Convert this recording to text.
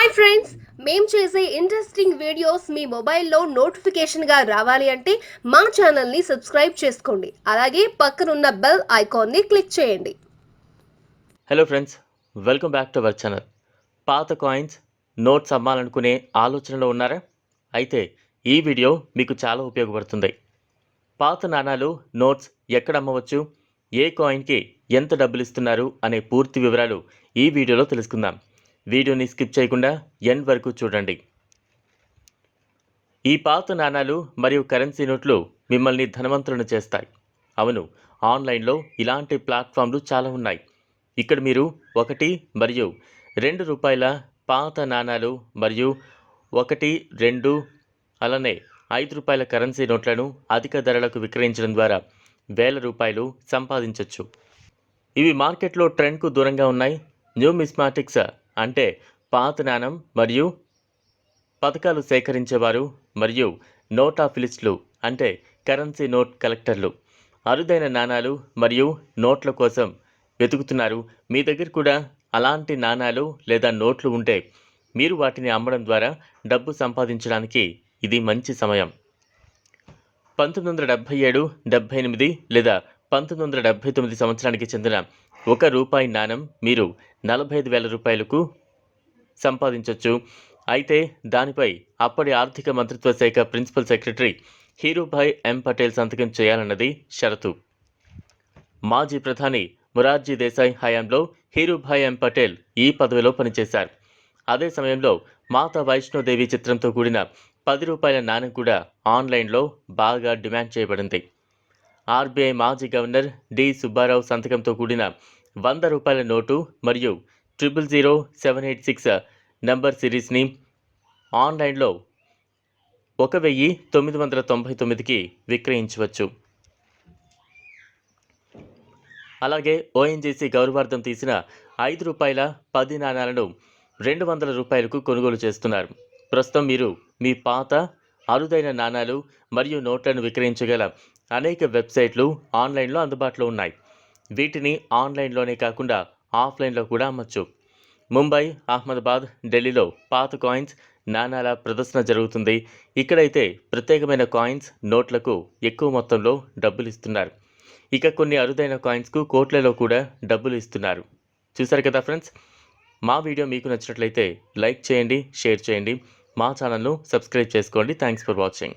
Hi friends మేము చేసే interesting videos మీ మొబైల్లో నోటిఫికేషన్గా రావాలి అంటే మా ఛానల్ని సబ్స్క్రైబ్ చేసుకోండి. అలాగే పక్కనున్న బెల్ ఐకాన్ని క్లిక్ చేయండి. Hello friends welcome back to our channel పాత కాయిన్స్ నోట్స్ అమ్మాలనుకునే ఆలోచనలో ఉన్నారా? అయితే ఈ వీడియో మీకు చాలా ఉపయోగపడుతుంది. పాత నాణాలు నోట్స్ ఎక్కడ అమ్మవచ్చు? ఏ కాయిన్కి ఎంత డబ్బులు ఇస్తున్నారు? అనే పూర్తి వివరాలు ఈ వీడియోలో తెలుసుకుందాం. వీడియోని స్కిప్ చేయకుండా ఎండ్ వరకు చూడండి. ఈ పాత నాణాలు మరియు కరెన్సీ నోట్లు మిమ్మల్ని ధనవంతులను చేస్తాయి. అవును ఆన్లైన్లో ఇలాంటి ప్లాట్ఫామ్లు చాలా ఉన్నాయి. ఇక్కడ మీరు ఒకటి మరియు రెండు రూపాయల పాత నాణాలు మరియు ఒకటి రెండు అలానే ఐదు రూపాయల కరెన్సీ నోట్లను అధిక ధరలకు విక్రయించడం ద్వారా వేల రూపాయలు సంపాదించవచ్చు ఇవి మార్కెట్లో ట్రెండ్కు దూరంగా ఉన్నాయి. న్యూమిస్మాటిక్స్ అంటే పాత నాణం మరియు పథకాలు సేకరించేవారు మరియు నోట్ నోటాఫిలిస్టులు అంటే కరెన్సీ నోట్ కలెక్టర్లు. అరుదైన నాణాలు మరియు నోట్ల కోసం వెతుకుతున్నారు. మీ దగ్గర కూడా అలాంటి నాణాలు లేదా నోట్లు ఉంటే మీరు వాటిని అమ్మడం ద్వారా డబ్బు సంపాదించడానికి ఇది మంచి సమయం. పంతొమ్మిది వందల డెబ్భై ఏడు డెబ్భై ఎనిమిది లేదా పంతొమ్మిది వందల డెబ్భై తొమ్మిది సంవత్సరానికి చెందిన ఒక రూపాయి నాణం మీరు నలభై ఐదు వేల రూపాయలకు సంపాదించవచ్చు అయితే దానిపై అప్పటి ఆర్థిక మంత్రిత్వ శాఖ principal secretary Hirubhai M Patel సంతకం చేయాలన్నది షరతు. మాజీ ప్రధాని మొరార్జీ దేశాయ్ హయాంలో హీరూభాయ్ ఎం పటేల్ ఈ పదవిలో పనిచేశారు. అదే సమయంలో మాతా వైష్ణోదేవి చిత్రంతో కూడిన పది రూపాయల నాణెం కూడా ఆన్లైన్లో బాగా డిమాండ్ చేయబడింది. ఆర్బీఐ మాజీ గవర్నర్ డి సుబ్బారావు సంతకంతో కూడిన వంద రూపాయల నోటు మరియు triple zero seven eight six number సిరీస్ని ఆన్లైన్లో ఒక వెయ్యి తొమ్మిది వందల తొంభై తొమ్మిదికి విక్రయించవచ్చు. అలాగే ఓఎన్జీసీ గౌరవార్థం తీసిన ఐదు రూపాయల పది నాణాలను రెండు వందల రూపాయలకు కొనుగోలు చేస్తున్నారు. ప్రస్తుతం మీరు మీ పాత అరుదైన నాణాలు మరియు నోట్లను విక్రయించగల అనేక వెబ్సైట్లు ఆన్లైన్లో అందుబాటులో ఉన్నాయి. వీటిని ఆన్లైన్లోనే కాకుండా ఆఫ్లైన్లో కూడా అమ్మచ్చు. ముంబై అహ్మదాబాద్ ఢిల్లీలో పాత కాయిన్స్ నాణాల ప్రదర్శన జరుగుతుంది. ఇక్కడైతే ప్రత్యేకమైన కాయిన్స్ నోట్లకు ఎక్కువ మొత్తంలో డబ్బులు ఇస్తున్నారు. ఇక కొన్ని అరుదైన కాయిన్స్కు కోట్లలో కూడా డబ్బులు ఇస్తున్నారు. చూసారు కదా ఫ్రెండ్స్? మా వీడియో మీకు నచ్చినట్లయితే లైక్ చేయండి షేర్ చేయండి. మా ఛానల్ను సబ్స్క్రైబ్ చేసుకోండి. Thanks for watching.